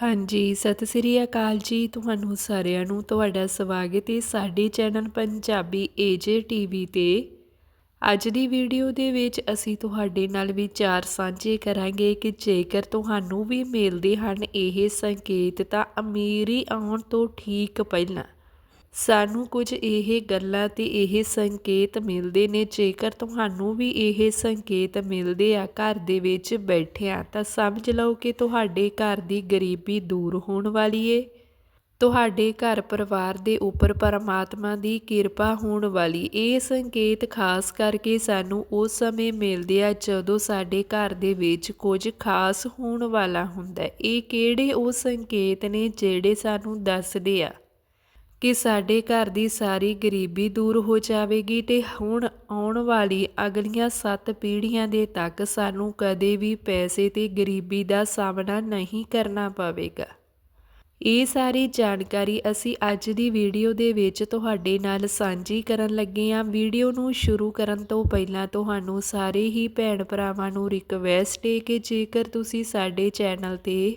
ਹਾਂਜੀ, ਸਤਿ ਸ੍ਰੀ ਅਕਾਲ ਜੀ ਤੁਹਾਨੂੰ ਸਾਰਿਆਂ ਨੂੰ। ਤੁਹਾਡਾ ਸਵਾਗਤ ਹੈ ਸਾਡੇ ਚੈਨਲ ਪੰਜਾਬੀ ਏਜੇ ਟੀਵੀ ਤੇ। ਅੱਜ ਦੀ ਵੀਡੀਓ ਦੇ ਵਿੱਚ ਅਸੀਂ ਤੁਹਾਡੇ ਨਾਲ ਵਿਚਾਰ ਸਾਂਝੇ ਕਰਾਂਗੇ ਕਿ ਜੇਕਰ ਤੁਹਾਨੂੰ ਵੀ ਮਿਲਦੇ ਹਨ ਇਹ ਸੰਕੇਤ ਤਾਂ ਅਮੀਰੀ ਆਉਣ ਤੋਂ ਠੀਕ ਪਹਿਲਾਂ ਸਾਨੂੰ ਕੁਝ ਇਹ ਗੱਲਾਂ ਤੇ ਇਹ ਸੰਕੇਤ ਮਿਲਦੇ ਨੇ, ਜੇਕਰ ਤੁਹਾਨੂੰ ਵੀ ਇਹ ਸੰਕੇਤ ਮਿਲਦੇ ਆ ਘਰ ਦੇ ਵਿੱਚ ਬੈਠਿਆਂ, ਤਾਂ ਸਮਝ ਲਓ ਕਿ ਤੁਹਾਡੇ ਘਰ ਦੀ ਗਰੀਬੀ ਦੂਰ ਹੋਣ ਵਾਲੀ ਏ। ਤੁਹਾਡੇ ਘਰ ਪਰਿਵਾਰ ਦੇ ਉੱਪਰ ਪਰਮਾਤਮਾ ਦੀ ਕਿਰਪਾ ਹੋਣ ਵਾਲੀ। ਇਹ ਸੰਕੇਤ ਖਾਸ ਕਰਕੇ ਸਾਨੂੰ ਉਸ ਸਮੇਂ ਮਿਲਦੇ ਆ ਜਦੋਂ ਸਾਡੇ ਘਰ ਦੇ ਵਿੱਚ ਕੁਝ ਖਾਸ ਹੋਣ ਵਾਲਾ ਹੁੰਦਾ। ਇਹ ਕਿਹੜੇ ਉਹ ਸੰਕੇਤ ਨੇ ਜਿਹੜੇ ਸਾਨੂੰ ਦੱਸਦੇ ਆ? ਕਿ ਸਾਡੇ ਘਰ ਦੀ ਸਾਰੀ ਗਰੀਬੀ ਦੂਰ ਹੋ ਜਾਵੇਗੀ ਤੇ ਹੁਣ ਆਉਣ ਵਾਲੀ ਅਗਲੀਆਂ 7 ਪੀੜ੍ਹੀਆਂ ਦੇ ਤੱਕ ਸਾਨੂੰ ਕਦੇ ਵੀ ਪੈਸੇ ਤੇ ਗਰੀਬੀ ਦਾ ਸਾਹਮਣਾ ਨਹੀਂ ਕਰਨਾ ਪਵੇਗਾ। ਇਹ ਸਾਰੀ ਜਾਣਕਾਰੀ ਅਸੀਂ ਅੱਜ ਦੀ ਵੀਡੀਓ ਦੇ ਵਿੱਚ ਤੁਹਾਡੇ ਨਾਲ ਸਾਂਝੀ ਕਰਨ ਲੱਗੇ ਹਾਂ। ਵੀਡੀਓ ਨੂੰ ਸ਼ੁਰੂ ਕਰਨ ਤੋਂ ਪਹਿਲਾਂ ਤੁਹਾਨੂੰ ਸਾਰੇ ਹੀ ਭੈਣ ਭਰਾਵਾਂ ਨੂੰ ਰਿਕਵੈਸਟ ਹੈ ਕਿ ਜੇਕਰ ਤੁਸੀਂ ਸਾਡੇ ਚੈਨਲ ਤੇ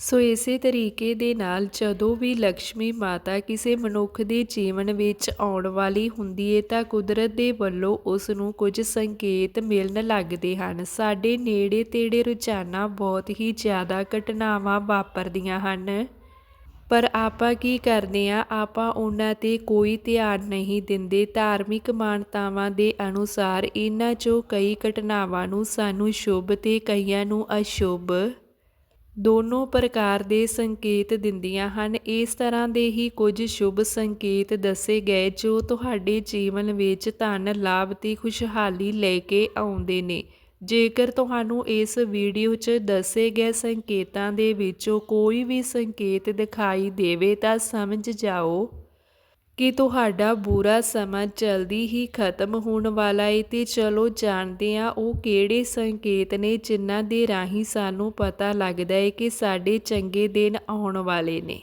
ਸੋ ਇਸੇ ਤਰੀਕੇ ਦੇ ਨਾਲ ਜਦੋਂ ਵੀ ਲక్ష్ਮੀ ਮਾਤਾ ਕਿਸੇ ਮਨੁੱਖ ਦੇ ਜੀਵਨ ਵਿੱਚ ਆਉਣ ਵਾਲੀ ਹੁੰਦੀ ਹੈ ਤਾਂ ਕੁਦਰਤ ਦੇ ਵੱਲੋਂ ਉਸ ਨੂੰ ਕੁਝ ਸੰਕੇਤ ਮਿਲਣ ਲੱਗਦੇ ਹਨ। ਸਾਡੇ ਨੇੜੇ ਤੇੜੇ ਰੁਝਾਨਾਂ ਬਹੁਤ ਹੀ ਜ਼ਿਆਦਾ ਘਟਨਾਵਾਂ ਵਾਪਰਦੀਆਂ ਹਨ। ਪਰ ਆਪਾਂ ਕੀ ਕਰਦੇ ਆ? ਆਪਾਂ ਉਹਨਾਂ ਤੇ ਕੋਈ ਧਿਆਨ ਨਹੀਂ ਦਿੰਦੇ। ਧਾਰਮਿਕ ਮਾਨਤਾਵਾਂ ਦੇ ਅਨੁਸਾਰ ਇਹਨਾਂ ਚੋਂ ਕਈ ਘਟਨਾਵਾਂ ਨੂੰ ਸਾਨੂੰ ਸ਼ੁਭ ਤੇ ਕਈਆਂ ਨੂੰ ਅਸ਼ੁਭ ਦੋਨੋਂ ਪ੍ਰਕਾਰ ਦੇ ਸੰਕੇਤ ਦਿੰਦੀਆਂ ਹਨ। ਇਸ ਤਰ੍ਹਾਂ ਦੇ ਹੀ ਕੁਝ ਸ਼ੁਭ ਸੰਕੇਤ ਦੱਸੇ ਗਏ, ਜੋ ਤੁਹਾਡੇ ਜੀਵਨ ਵਿੱਚ ਧਨ, ਲਾਭ ਤੇ ਖੁਸ਼ਹਾਲੀ ਲੈ ਕੇ ਆਉਂਦੇ ਨੇ। ਜੇਕਰ ਤੁਹਾਨੂੰ ਇਸ ਵੀਡੀਓ 'ਚ ਦੱਸੇ ਗਏ ਸੰਕੇਤਾਂ ਦੇ ਵਿੱਚੋਂ ਕੋਈ ਵੀ ਸੰਕੇਤ ਦਿਖਾਈ ਦੇਵੇ, ਤਾਂ ਸਮਝ ਜਾਓ। ਕਿ ਤੁਹਾਡਾ ਬੁਰਾ ਸਮਾਂ ਜਲਦੀ ਹੀ ਖਤਮ ਹੋਣ ਵਾਲਾ ਹੈ ਤੇ ਚਲੋ ਜਾਣਦੇ ਹਾਂ ਉਹ ਕਿਹੜੇ ਸੰਕੇਤ ਨੇ ਜਿਨ੍ਹਾਂ ਦੇ ਰਾਹੀਂ ਸਾਨੂੰ ਪਤਾ ਲੱਗਦਾ ਹੈ ਕਿ ਸਾਡੇ ਚੰਗੇ ਦਿਨ ਆਉਣ ਵਾਲੇ ਨੇ।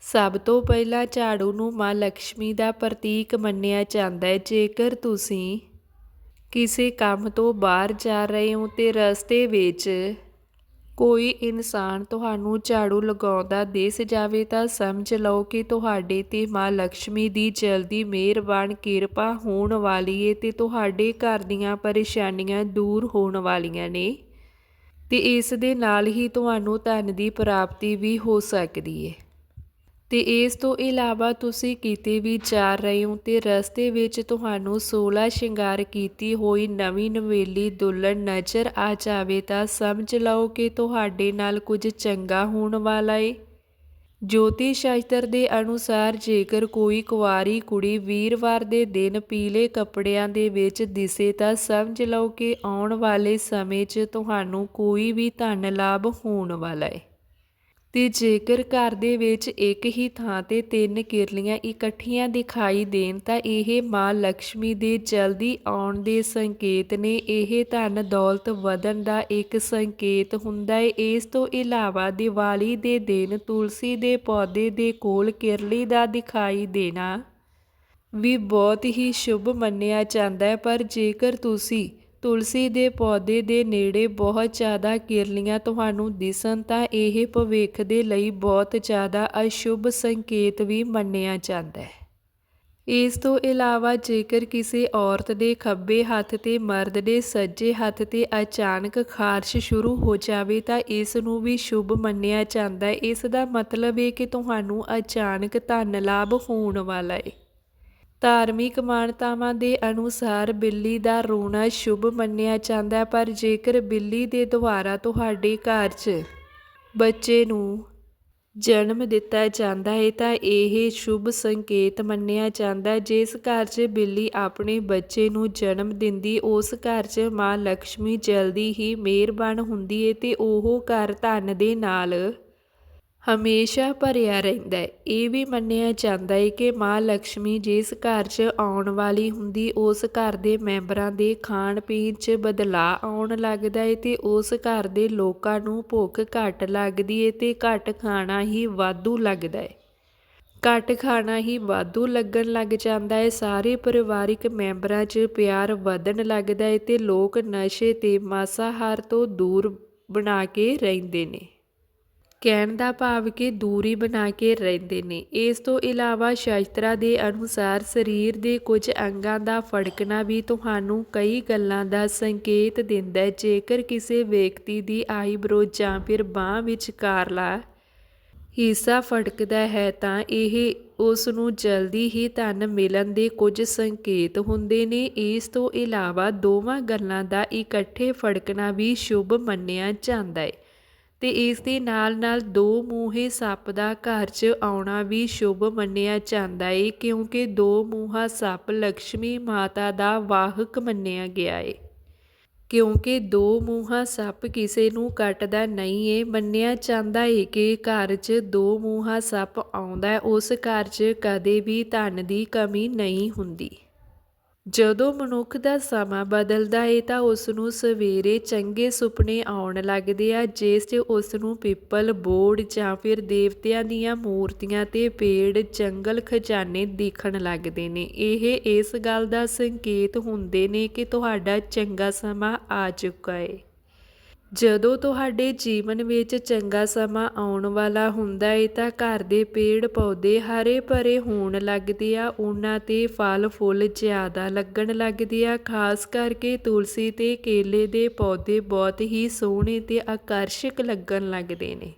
ਸਭ ਤੋਂ ਪਹਿਲਾਂ ਝਾੜੂ ਨੂੰ ਮਾਂ ਲక్ష్ਮੀ ਦਾ ਪ੍ਰਤੀਕ ਮੰਨਿਆ ਜਾਂਦਾ ਹੈ ਜੇਕਰ ਤੁਸੀਂ ਕਿਸੇ ਕੰਮ ਤੋਂ ਬਾਹਰ ਜਾ ਰਹੇ ਹੋ ਤੇ ਰਸਤੇ ਵਿੱਚ ਕੋਈ ਇਨਸਾਨ ਤੁਹਾਨੂੰ ਝਾੜੂ ਲਗਾਉਂਦਾ ਦਿਸ ਜਾਵੇ ਤਾਂ ਸਮਝ ਲਓ ਕਿ ਤੁਹਾਡੇ ਤੇ ਮਾਂ ਲక్ష్ਮੀ ਦੀ ਜਲਦੀ ਮਿਹਰਬਾਨ ਕਿਰਪਾ ਹੋਣ ਵਾਲੀ ਏ ਤੇ ਤੁਹਾਡੇ ਘਰ ਦੀਆਂ ਪਰੇਸ਼ਾਨੀਆਂ ਦੂਰ ਹੋਣ ਵਾਲੀਆਂ ਨੇ। ਤੇ ਇਸ ਦੇ ਨਾਲ ਹੀ ਤੁਹਾਨੂੰ ਧਨ ਦੀ ਪ੍ਰਾਪਤੀ ਵੀ ਹੋ ਸਕਦੀ ਏ। ਤੇ ਇਸ ਤੋਂ ਇਲਾਵਾ ਤੁਸੀਂ ਕਿਤੇ ਵੀ ਜਾ ਰਹੇ ਹੋ ਤੇ ਰਸਤੇ ਵਿੱਚ ਤੁਹਾਨੂੰ 16 ਸ਼ਿੰਗਾਰ ਕੀਤੀ ਹੋਈ ਨਵੀਂ ਨਵੇਲੀ ਦੁਲਹਨ ਨਜ਼ਰ ਆ ਜਾਵੇ ਤਾਂ ਸਮਝ ਲਓ ਕਿ ਤੁਹਾਡੇ ਨਾਲ ਕੁਝ ਚੰਗਾ ਹੋਣ ਵਾਲਾ ਏ। ਜੋਤੀ ਸ਼ਾਸਤਰ ਦੇ ਅਨੁਸਾਰ ਜੇਕਰ ਕੋਈ ਕੁਵਾਰੀ ਕੁੜੀ ਵੀਰਵਾਰ ਦੇ ਦਿਨ ਪੀਲੇ ਕੱਪੜਿਆਂ ਦੇ ਵਿੱਚ ਦਿਸੇ ਤਾਂ ਸਮਝ ਲਓ ਕਿ ਆਉਣ ਵਾਲੇ ਸਮੇਂ 'ਚ ਤੁਹਾਨੂੰ ਕੋਈ ਵੀ ਧਨ ਲਾਭ ਹੋਣ ਵਾਲਾ ਹੈ ਤੇ ਜੇਕਰ ਘਰ ਦੇ ਵਿੱਚ ਇੱਕ ਹੀ ਥਾਂ ਤੇ ਤਿੰਨ ਕਿਰਲੀਆਂ ਇਕੱਠੀਆਂ ਦਿਖਾਈ ਦੇਣ, ਤਾਂ ਇਹ ਮਾਂ ਲక్ష్ਮੀ ਦੇ ਜਲਦੀ ਆਉਣ ਦੇ ਸੰਕੇਤ ਨੇ। ਇਹ ਧਨ ਦੌਲਤ ਵਧਣ ਦਾ ਇੱਕ ਸੰਕੇਤ ਹੁੰਦਾ ਹੈ। ਇਸ ਤੋਂ ਇਲਾਵਾ ਦੀਵਾਲੀ ਦੇ ਦਿਨ ਤੁਲਸੀ ਦੇ ਪੌਦੇ ਦੇ ਕੋਲ ਕਿਰਲੀ ਦਾ ਦਿਖਾਈ ਦੇਣਾ ਵੀ ਬਹੁਤ ਹੀ ਸ਼ੁਭ ਮੰਨਿਆ ਜਾਂਦਾ ਹੈ। ਪਰ ਜੇਕਰ ਤੁਸੀਂ ਤੁਲਸੀ ਦੇ ਪੌਦੇ ਦੇ ਨੇੜੇ ਬਹੁਤ ਜ਼ਿਆਦਾ ਕਿਰਲੀਆਂ ਤੁਹਾਨੂੰ ਦਿਸਣ ਤਾਂ ਇਹ ਭਵਿੱਖ ਦੇ ਲਈ ਬਹੁਤ ਜ਼ਿਆਦਾ ਅਸ਼ੁਭ ਸੰਕੇਤ ਵੀ ਮੰਨਿਆ ਜਾਂਦਾ ਹੈ। ਇਸ ਤੋਂ ਇਲਾਵਾ ਜੇਕਰ ਕਿਸੇ ਔਰਤ ਦੇ ਖੱਬੇ ਹੱਥ ਤੇ ਮਰਦ ਦੇ ਸੱਜੇ ਹੱਥ ਤੇ ਅਚਾਨਕ ਖਾਰਸ਼ ਸ਼ੁਰੂ ਹੋ ਜਾਵੇ ਤਾਂ ਇਸ ਨੂੰ ਵੀ ਸ਼ੁਭ ਮੰਨਿਆ ਜਾਂਦਾ ਹੈ। ਇਸ ਦਾ ਮਤਲਬ ਹੈ ਕਿ ਤੁਹਾਨੂੰ ਅਚਾਨਕ ਧਨ ਲਾਭ ਹੋਣ ਵਾਲਾ ਹੈ। ਧਾਰਮਿਕ ਮਾਨਤਾਵਾਂ ਦੇ ਅਨੁਸਾਰ ਬਿੱਲੀ ਦਾ ਰੋਣਾ ਸ਼ੁਭ ਮੰਨਿਆ ਜਾਂਦਾ ਪਰ ਜੇਕਰ ਬਿੱਲੀ ਦੇ ਦੁਆਰਾ ਤੁਹਾਡੇ ਘਰ 'ਚ ਬੱਚੇ ਨੂੰ ਜਨਮ ਦਿੱਤਾ ਜਾਂਦਾ ਹੈ, ਤਾਂ ਇਹ ਸ਼ੁਭ ਸੰਕੇਤ ਮੰਨਿਆ ਜਾਂਦਾ ਜਿਸ ਘਰ 'ਚ ਬਿੱਲੀ ਆਪਣੇ ਬੱਚੇ ਨੂੰ ਜਨਮ ਦਿੰਦੀ, ਉਸ ਘਰ 'ਚ ਮਾਂ ਲక్ష్ਮੀ ਜਲਦੀ ਹੀ ਮਿਹਰਬਾਨ ਹੁੰਦੀ ਹੈ ਤੇ ਉਹ ਘਰ ਧਨ ਦੇ ਨਾਲ ਹਮੇਸ਼ਾ ਭਰਿਆ ਰਹਿੰਦਾ ਹੈ। ਇਹ ਵੀ ਮੰਨਿਆ ਜਾਂਦਾ ਹੈ ਕਿ ਮਾਂ ਲక్ష్ਮੀ ਜਿਸ ਘਰ 'ਚ ਆਉਣ ਵਾਲੀ ਹੁੰਦੀ, ਉਸ ਘਰ ਦੇ ਮੈਂਬਰਾਂ ਦੇ ਖਾਣ ਪੀਣ 'ਚ ਬਦਲਾਅ ਆਉਣ ਲੱਗਦਾ ਹੈ ਤੇ ਉਸ ਘਰ ਦੇ ਲੋਕਾਂ ਨੂੰ ਭੁੱਖ ਘੱਟ ਲੱਗਦੀ ਹੈ ਤੇ ਘੱਟ ਖਾਣਾ ਹੀ ਵਾਧੂ ਲੱਗਦਾ ਹੈ। ਘੱਟ ਖਾਣਾ ਹੀ ਵਾਧੂ ਲੱਗਣ ਲੱਗ ਜਾਂਦਾ ਹੈ। ਸਾਰੇ ਪਰਿਵਾਰਿਕ ਮੈਂਬਰਾਂ 'ਚ ਪਿਆਰ ਵਧਣ ਲੱਗਦਾ ਹੈ ਤੇ ਲੋਕ ਨਸ਼ੇ ਤੇ ਮਾਸਾਹਾਰ ਤੋਂ ਦੂਰ ਬਣਾ ਕੇ ਰਹਿੰਦੇ ਨੇ। ਕਹਿਣ ਦਾ ਭਾਵ ਕਿ ਦੂਰੀ ਬਣਾ ਕੇ ਰਹਿੰਦੇ ਨੇ। ਇਸ ਤੋਂ ਇਲਾਵਾ ਸ਼ਾਸਤਰਾਂ ਦੇ ਅਨੁਸਾਰ ਸਰੀਰ ਦੇ ਕੁਝ ਅੰਗਾਂ ਦਾ ਫੜਕਣਾ ਵੀ ਤੁਹਾਨੂੰ ਕਈ ਗੱਲਾਂ ਦਾ ਸੰਕੇਤ ਦਿੰਦਾ ਹੈ। ਜੇਕਰ ਕਿਸੇ ਵਿਅਕਤੀ ਦੀ ਆਈਬ੍ਰੋ ਜਾਂ ਫਿਰ ਬਾਹ ਵਿਚਕਾਰਲਾ ਹਿੱਸਾ ਫੜਕਦਾ ਹੈ, ਤਾਂ ਇਹ ਉਸ ਨੂੰ ਜਲਦੀ ਹੀ ਧਨ ਮਿਲਣ ਦੇ ਕੁਝ ਸੰਕੇਤ ਹੁੰਦੇ ਨੇ। ਇਸ ਤੋਂ ਇਲਾਵਾ ਦੋਵਾਂ ਗੱਲਾਂ ਦਾ ਇਕੱਠੇ ਫੜਕਣਾ ਵੀ ਸ਼ੁਭ ਮੰਨਿਆ ਜਾਂਦਾ ਹੈ। ਅਤੇ ਇਸ ਦੇ ਨਾਲ ਨਾਲ ਦੋ ਮੂੰਹੇ ਸੱਪ ਦਾ ਘਰ 'ਚ ਆਉਣਾ ਵੀ ਸ਼ੁਭ ਮੰਨਿਆ ਜਾਂਦਾ ਏ, ਕਿਉਂਕਿ ਦੋ ਮੂੰਹਾ ਸੱਪ ਲక్ష్ਮੀ ਮਾਤਾ ਦਾ ਵਾਹਕ ਮੰਨਿਆ ਗਿਆ ਏ। ਕਿਉਂਕਿ ਦੋ ਮੂੰਹਾ ਸੱਪ ਕਿਸੇ ਨੂੰ ਕੱਟਦਾ ਨਹੀਂ ਏ, ਮੰਨਿਆ ਜਾਂਦਾ ਏ ਕਿ ਘਰ 'ਚ ਦੋ ਮੂੰਹਾ ਸੱਪ ਆਉਂਦਾ, ਉਸ ਘਰ 'ਚ ਕਦੇ ਵੀ ਧਨ ਦੀ ਕਮੀ ਨਹੀਂ ਹੁੰਦੀ। ਜਦੋਂ ਮਨੁੱਖ ਦਾ ਸਮਾਂ ਬਦਲਦਾ ਏ ਤਾਂ ਉਸ ਨੂੰ ਸਵੇਰੇ ਚੰਗੇ ਸੁਪਨੇ ਆਉਣ ਲੱਗਦੇ ਆ, ਜਿਸ 'ਚ ਉਸ ਨੂੰ ਪਿੱਪਲ ਬੋਰਡ ਜਾਂ ਫਿਰ ਦੇਵਤਿਆਂ ਦੀਆਂ ਮੂਰਤੀਆਂ ਤੇ ਪੇੜ, ਜੰਗਲ, ਖਜ਼ਾਨੇ ਦਿਖਣ ਲੱਗਦੇ ਨੇ। ਇਹ ਇਸ ਗੱਲ ਦਾ ਸੰਕੇਤ ਹੁੰਦੇ ਨੇ ਕਿ ਤੁਹਾਡਾ ਚੰਗਾ ਸਮਾਂ ਆ ਚੁੱਕਾ ਏ। ਜਦੋਂ ਤੁਹਾਡੇ ਜੀਵਨ ਵਿੱਚ ਚੰਗਾ ਸਮਾਂ ਆਉਣ ਵਾਲਾ ਹੁੰਦਾ ਏ ਤਾਂ ਘਰ ਦੇ ਪੇੜ ਪੌਦੇ ਹਰੇ ਭਰੇ ਹੋਣ ਲੱਗਦੇ ਆ, ਉਹਨਾਂ ਤੇ ਫਲ ਫੁੱਲ ਜ਼ਿਆਦਾ ਲੱਗਣ ਲੱਗਦੇ ਆ, ਖਾਸ ਕਰਕੇ ਤੁਲਸੀ ਤੇ ਕੇਲੇ ਦੇ ਪੌਦੇ ਬਹੁਤ ਹੀ ਸੋਹਣੇ ਤੇ ਆਕਰਸ਼ਕ ਲੱਗਣ ਲੱਗਦੇ ਨੇ।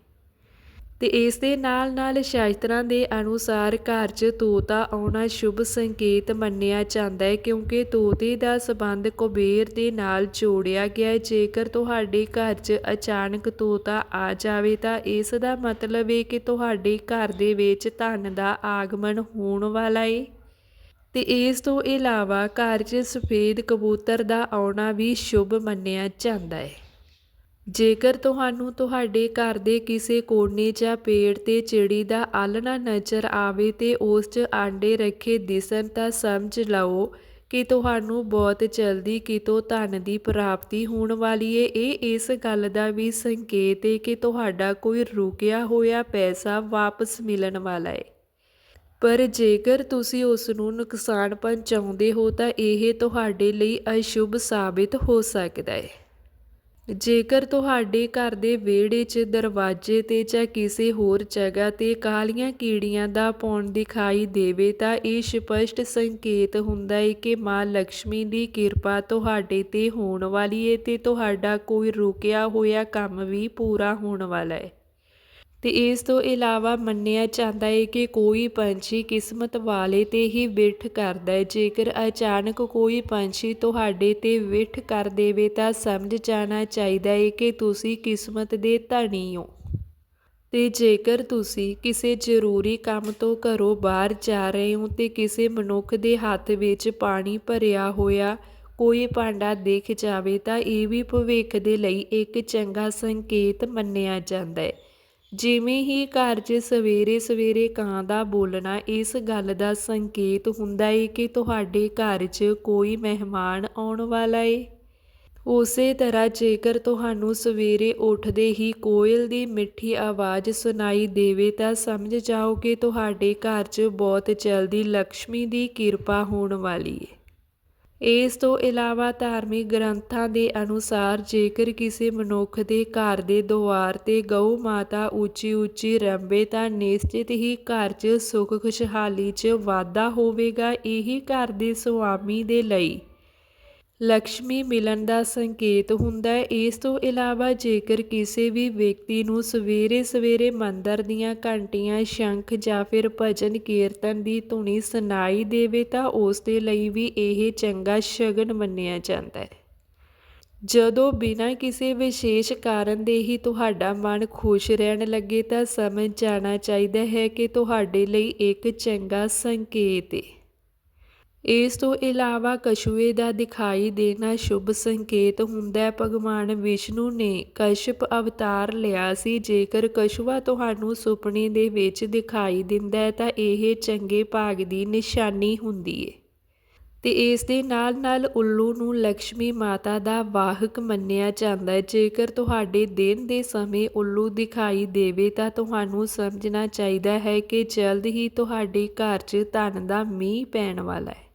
ਤੇ ਇਸ ਦੇ ਨਾਲ ਨਾਲ ਸ਼ਾਸਤਰਾਂ ਦੇ ਅਨੁਸਾਰ ਘਰ 'ਚ ਤੋਤਾ ਆਉਣਾ ਸ਼ੁਭ ਸੰਕੇਤ ਮੰਨਿਆ ਜਾਂਦਾ ਹੈ, ਕਿਉਂਕਿ ਤੋਤੇ ਦਾ ਸਬੰਧ ਕੁਬੇਰ ਦੇ ਨਾਲ ਜੋੜਿਆ ਗਿਆ ਹੈ। ਜੇਕਰ ਤੁਹਾਡੇ ਘਰ 'ਚ ਅਚਾਨਕ ਤੋਤਾ ਆ ਜਾਵੇ ਤਾਂ ਇਸ ਦਾ ਮਤਲਬ ਹੈ ਕਿ ਤੁਹਾਡੇ ਘਰ ਦੇ ਵਿੱਚ ਧਨ ਦਾ ਆਗਮਨ ਹੋਣ ਵਾਲਾ ਹੈ ਤੇ ਇਸ ਤੋਂ ਇਲਾਵਾ ਘਰ 'ਚ ਸਫੇਦ ਕਬੂਤਰ ਦਾ ਆਉਣਾ ਵੀ ਸ਼ੁਭ ਮੰਨਿਆ ਜਾਂਦਾ ਹੈ। ਜੇਕਰ ਤੁਹਾਨੂੰ ਤੁਹਾਡੇ ਘਰ ਦੇ ਕਿਸੇ ਕੋਨੇ ਜਾਂ ਪੇੜ ਤੇ ਚਿੜੀ ਦਾ ਆਲਣਾ ਨਜ਼ਰ ਆਵੇ ਤੇ ਉਸ 'ਚ ਆਂਡੇ ਰੱਖੇ ਦਿਸਣ ਤਾਂ ਸਮਝ ਲਓ ਕਿ ਤੁਹਾਨੂੰ ਬਹੁਤ ਜਲਦੀ ਕਿਤੋਂ ਧਨ ਦੀ ਪ੍ਰਾਪਤੀ ਹੋਣ ਵਾਲੀ ਏ। ਇਹ ਇਸ ਗੱਲ ਦਾ ਵੀ ਸੰਕੇਤ ਏ ਕਿ ਤੁਹਾਡਾ ਕੋਈ ਰੁਕਿਆ ਹੋਇਆ ਪੈਸਾ ਵਾਪਸ ਮਿਲਣ ਵਾਲਾ ਹੈ ਪਰ ਜੇਕਰ ਤੁਸੀਂ ਉਸ ਨੂੰ ਨੁਕਸਾਨ ਪਹੁੰਚਾਉਂਦੇ ਹੋ ਤਾਂ ਇਹ ਤੁਹਾਡੇ ਲਈ ਅਸ਼ੁਭ ਸਾਬਿਤ ਹੋ ਸਕਦਾ ਹੈ ਜੇਕਰ ਤੁਹਾਡੇ ਘਰ ਦੇ ਵਿਹੜੇ 'ਚ, ਦਰਵਾਜ਼ੇ ਤੇ ਜਾਂ ਕਿਸੇ ਹੋਰ ਜਗ੍ਹਾ ਤੇ ਕਾਲੀਆਂ ਕੀੜੀਆਂ ਦਾ ਪੌਣ ਦਿਖਾਈ ਦੇਵੇ ਤਾਂ ਇਹ ਸਪਸ਼ਟ ਸੰਕੇਤ ਹੁੰਦਾ ਹੈ ਕਿ ਮਾਂ ਲక్ష్ਮੀ ਦੀ ਕਿਰਪਾ ਤੁਹਾਡੇ ਤੇ ਹੋਣ ਵਾਲੀ ਹੈ ਤੇ ਤੁਹਾਡਾ ਕੋਈ ਰੁਕਿਆ ਹੋਇਆ ਕੰਮ ਵੀ ਪੂਰਾ ਹੋਣ ਵਾਲਾ ਹੈ। ਤੇ ਇਸ ਤੋਂ ਇਲਾਵਾ ਮੰਨਿਆ ਜਾਂਦਾ ਹੈ ਕਿ ਕੋਈ ਪੰਛੀ ਕਿਸਮਤ ਵਾਲੇ ਤੇ ਹੀ ਵਿਠ ਕਰਦਾ ਹੈ। ਜੇਕਰ ਅਚਾਨਕ ਕੋਈ ਪੰਛੀ ਤੁਹਾਡੇ ਤੇ ਵਿਠ ਕਰ ਦੇਵੇ ਤਾਂ ਸਮਝ ਜਾਣਾ ਚਾਹੀਦਾ ਹੈ ਕਿ ਤੁਸੀਂ ਕਿਸਮਤ ਦੇ ਧਣੀ ਹੋ। ਤੇ ਜੇਕਰ ਤੁਸੀਂ ਕਿਸੇ ਜ਼ਰੂਰੀ ਕੰਮ ਤੋਂ ਘਰੋਂ ਬਾਹਰ ਜਾ ਰਹੇ ਹੋ ਤੇ ਕਿਸੇ ਮਨੁੱਖ ਦੇ ਹੱਥ ਵਿੱਚ ਪਾਣੀ ਭਰਿਆ ਹੋਇਆ ਕੋਈ ਭਾਂਡਾ ਦੇਖ ਜਾਵੇ ਤਾਂ ਇਹ ਵੀ ਭਵਿੱਖ ਦੇ ਲਈ ਇੱਕ ਚੰਗਾ ਸੰਕੇਤ ਮੰਨਿਆ ਜਾਂਦਾ ਹੈ। ਜਿਵੇਂ ਹੀ ਘਰ 'ਚ ਸਵੇਰੇ ਸਵੇਰੇ ਕਾਂ ਦਾ ਬੋਲਣਾ, ਇਸ ਗੱਲ ਦਾ ਸੰਕੇਤ ਹੁੰਦਾ ਏ ਕਿ ਤੁਹਾਡੇ ਘਰ 'ਚ ਕੋਈ ਮਹਿਮਾਨ ਆਉਣ ਵਾਲਾ ਏ। ਉਸੇ ਤਰ੍ਹਾਂ ਜੇਕਰ ਤੁਹਾਨੂੰ ਸਵੇਰੇ ਉੱਠਦੇ ਹੀ ਕੋਇਲ ਦੀ ਮਿੱਠੀ ਆਵਾਜ਼ ਸੁਣਾਈ ਦੇਵੇ ਤਾਂ ਸਮਝ ਜਾਓ ਕਿ ਤੁਹਾਡੇ ਘਰ 'ਚ ਬਹੁਤ ਜਲਦੀ ਲక్ష్ਮੀ ਦੀ ਕਿਰਪਾ ਹੋਣ ਵਾਲੀ ਏ। ਇਸ ਤੋਂ ਇਲਾਵਾ ਧਾਰਮਿਕ ਗ੍ਰੰਥਾਂ ਦੇ ਅਨੁਸਾਰ ਜੇਕਰ ਕਿਸੇ ਮਨੁੱਖ ਦੇ ਘਰ ਦੇ ਦੁਆਰ ਤੇ ਗਊ ਮਾਤਾ ਉੱਚੀ ਉੱਚੀ ਰੰਬੇ ਤਾਂ ਨਿਸ਼ਚਿਤ ਹੀ ਘਰ 'ਚ ਸੁੱਖ ਖੁਸ਼ਹਾਲੀ 'ਚ ਵਾਧਾ ਹੋਵੇਗਾ, ਇਹੀ ਘਰ ਦੇ ਸੁਆਮੀ ਦੇ ਲਈ। ਲక్ష్ਮੀ ਮਿਲਣ ਦਾ ਸੰਕੇਤ ਹੁੰਦਾ ਹੈ। ਇਸ ਤੋਂ ਇਲਾਵਾ ਜੇਕਰ ਕਿਸੇ ਵੀ ਵਿਅਕਤੀ ਨੂੰ ਸਵੇਰੇ ਸਵੇਰੇ ਮੰਦਰ ਦੀਆਂ ਘੰਟੀਆਂ, ਸ਼ੰਖ ਜਾਂ ਫਿਰ ਭਜਨ ਕੀਰਤਨ ਦੀ ਧੁਨੀ ਸੁਣਾਈ ਦੇਵੇ ਤਾਂ ਉਸ ਦੇ ਲਈ ਵੀ ਇਹ ਚੰਗਾ ਸ਼ਗਨ ਮੰਨਿਆ ਜਾਂਦਾ ਹੈ। ਜਦੋਂ ਬਿਨਾਂ ਕਿਸੇ ਵਿਸ਼ੇਸ਼ ਕਾਰਨ ਦੇ ਹੀ ਤੁਹਾਡਾ ਮਨ ਖੁਸ਼ ਰਹਿਣ ਲੱਗੇ ਤਾਂ ਸਮਝ ਜਾਣਾ ਚਾਹੀਦਾ ਹੈ ਕਿ ਤੁਹਾਡੇ ਲਈ ਇੱਕ ਚੰਗਾ ਸੰਕੇਤ ਹੈ ਇਸ ਤੋਂ ਇਲਾਵਾ ਕਛੂਏ ਦਾ ਦਿਖਾਈ ਦੇਣਾ ਸ਼ੁਭ ਸੰਕੇਤ ਹੁੰਦਾ ਹੈ। ਭਗਵਾਨ ਵਿਸ਼ਨੂੰ ਨੇ ਕਸ਼ਪ ਅਵਤਾਰ ਲਿਆ ਸੀ। ਜੇਕਰ ਕਛੂਆ ਤੁਹਾਨੂੰ ਸੁਪਨੇ ਦੇ ਵਿੱਚ ਦਿਖਾਈ ਦਿੰਦਾ ਹੈ, ਤਾਂ ਇਹ ਚੰਗੇ ਭਾਗ ਦੀ ਨਿਸ਼ਾਨੀ ਹੁੰਦੀ ਹੈ ਤੇ ਇਸ ਦੇ ਨਾਲ ਨਾਲ ਉੱਲੂ ਨੂੰ ਲక్ష్ਮੀ ਮਾਤਾ ਦਾ ਵਾਹਕ ਮੰਨਿਆ ਜਾਂਦਾ ਹੈ। ਜੇਕਰ ਤੁਹਾਡੇ ਦਿਨ ਦੇ ਸਮੇਂ ਉੱਲੂ ਦਿਖਾਈ ਦੇਵੇ, ਤਾਂ ਤੁਹਾਨੂੰ ਸਮਝਣਾ ਚਾਹੀਦਾ ਹੈ ਕਿ ਜਲਦ ਹੀ ਤੁਹਾਡੇ ਘਰ 'ਚ ਧਨ ਦਾ ਮੀਂਹ ਪੈਣ ਵਾਲਾ ਹੈ।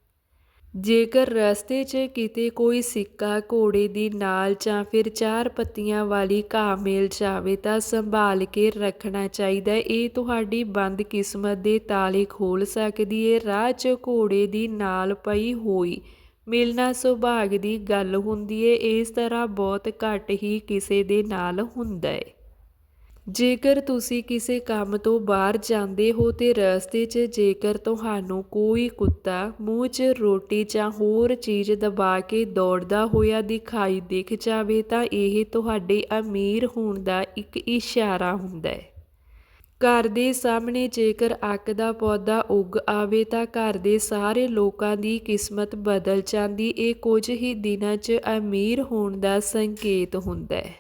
ਜੇਕਰ ਰਸਤੇ 'ਚ ਕਿਤੇ ਕੋਈ ਸਿੱਕਾ ਘੋੜੇ ਦੀ ਨਾਲ ਜਾਂ ਫਿਰ ਚਾਰ ਪੱਤੀਆਂ ਵਾਲੀ ਘਾਹ ਮਿਲ ਜਾਵੇ ਤਾਂ ਸੰਭਾਲ ਕੇ ਰੱਖਣਾ ਚਾਹੀਦਾ। ਇਹ ਤੁਹਾਡੀ ਬੰਦ ਕਿਸਮਤ ਦੇ ਤਾਲੇ ਖੋਲ ਸਕਦੀ ਹੈ ਰਾਹ 'ਚ ਘੋੜੇ ਦੀ ਨਾਲ ਪਈ ਹੋਈ ਮਿਲਣਾ ਸੁਭਾਗ ਦੀ ਗੱਲ ਹੁੰਦੀ ਹੈ ਇਸ ਤਰ੍ਹਾਂ ਬਹੁਤ ਘੱਟ ਹੀ ਕਿਸੇ ਦੇ ਨਾਲ ਹੁੰਦਾ ਹੈ ਜੇਕਰ ਤੁਸੀਂ ਕਿਸੇ ਕੰਮ ਤੋਂ ਬਾਹਰ ਜਾਂਦੇ ਹੋ ਤੇ ਰਸਤੇ 'ਚ ਜੇਕਰ ਤੁਹਾਨੂੰ ਕੋਈ ਕੁੱਤਾ ਮੂੰਹ 'ਚ ਰੋਟੀ ਜਾਂ ਹੋਰ ਚੀਜ਼ ਦਬਾ ਕੇ ਦੌੜਦਾ ਹੋਇਆ ਦਿਖਾਈ ਦਿਖ ਜਾਵੇ ਤਾਂ ਇਹ ਤੁਹਾਡੇ ਅਮੀਰ ਹੋਣ ਦਾ ਇੱਕ ਇਸ਼ਾਰਾ ਹੁੰਦਾ ਹੈ। ਘਰ ਦੇ ਸਾਹਮਣੇ ਜੇਕਰ ਅੱਕ ਦਾ ਪੌਦਾ ਉੱਗ ਆਵੇ ਤਾਂ ਘਰ ਦੇ ਸਾਰੇ ਲੋਕਾਂ ਦੀ ਕਿਸਮਤ ਬਦਲ ਜਾਂਦੀ, ਇਹ ਕੁਝ ਹੀ ਦਿਨਾਂ 'ਚ ਅਮੀਰ ਹੋਣ ਦਾ ਸੰਕੇਤ ਹੁੰਦਾ ਹੈ।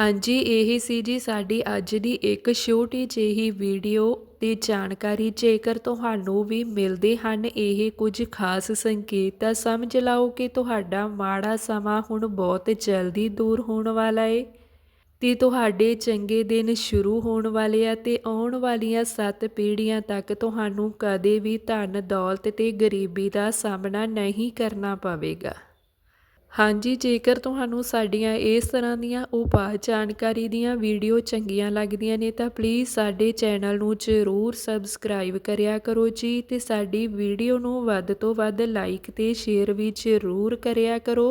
ਹਾਂਜੀ, ਇਹ ਸੀ ਜੀ ਸਾਡੀ ਅੱਜ ਦੀ ਇੱਕ ਛੋਟੀ ਜਿਹੀ ਵੀਡੀਓ ਤੇ ਜਾਣਕਾਰੀ। ਜੇਕਰ ਤੁਹਾਨੂੰ ਵੀ ਮਿਲਦੇ ਹਨ ਇਹ ਕੁਝ ਖਾਸ ਸੰਕੇਤ, ਤਾਂ ਸਮਝ ਲਓ ਕਿ ਤੁਹਾਡਾ ਮਾੜਾ ਸਮਾਂ ਹੁਣ ਬਹੁਤ ਜਲਦੀ ਦੂਰ ਹੋਣ ਵਾਲਾ ਏ ਤੇ ਤੁਹਾਡੇ ਚੰਗੇ ਦਿਨ ਸ਼ੁਰੂ ਹੋਣ ਵਾਲੇ ਆ ਤੇ ਆਉਣ ਵਾਲੀਆਂ ਸੱਤ ਪੀੜ੍ਹੀਆਂ ਤੱਕ ਤੁਹਾਨੂੰ ਕਦੇ ਵੀ ਧਨ ਦੌਲਤ ਤੇ ਗਰੀਬੀ ਦਾ ਸਾਹਮਣਾ ਨਹੀਂ ਕਰਨਾ ਪਵੇਗਾ। ਹਾਂਜੀ, ਜੇਕਰ ਤੁਹਾਨੂੰ ਸਾਡੀਆਂ ਇਸ ਤਰ੍ਹਾਂ ਦੀਆਂ ਉਪਾਅ ਜਾਣਕਾਰੀ ਦੀਆਂ ਵੀਡੀਓ ਚੰਗੀਆਂ ਲੱਗਦੀਆਂ ਨੇ, ਤਾਂ ਪਲੀਜ਼ ਸਾਡੇ ਚੈਨਲ ਨੂੰ ਜ਼ਰੂਰ ਸਬਸਕ੍ਰਾਈਬ ਕਰਿਆ ਕਰੋ ਜੀ ਤੇ ਸਾਡੀ ਵੀਡੀਓ ਨੂੰ ਵੱਧ ਤੋਂ ਵੱਧ ਲਾਈਕ ਤੇ ਸ਼ੇਅਰ ਵੀ ਜ਼ਰੂਰ ਕਰਿਆ ਕਰੋ।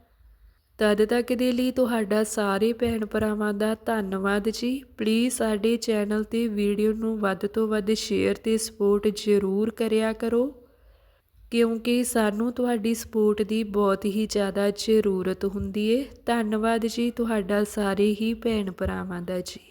ਤਦ ਤੱਕ ਦੇ ਲਈ ਤੁਹਾਡਾ ਸਾਰੇ ਭੈਣ ਭਰਾਵਾਂ ਦਾ ਧੰਨਵਾਦ ਜੀ। ਪਲੀਜ਼ ਸਾਡੇ ਚੈਨਲ ਤੇ ਵੀਡੀਓ ਨੂੰ ਵੱਧ ਤੋਂ ਵੱਧ ਸ਼ੇਅਰ ਤੇ ਸਪੋਰਟ ਜ਼ਰੂਰ ਕਰਿਆ ਕਰੋ। ਕਿਉਂਕਿ ਸਾਨੂੰ ਤੁਹਾਡੀ ਸਪੋਰਟ ਦੀ ਬਹੁਤ ਹੀ ਜ਼ਿਆਦਾ ਜ਼ਰੂਰਤ ਹੁੰਦੀ ਏ। ਧੰਨਵਾਦ ਜੀ ਤੁਹਾਡਾ ਸਾਰੇ ਹੀ ਭੈਣ ਭਰਾਵਾਂ ਦਾ ਜੀ।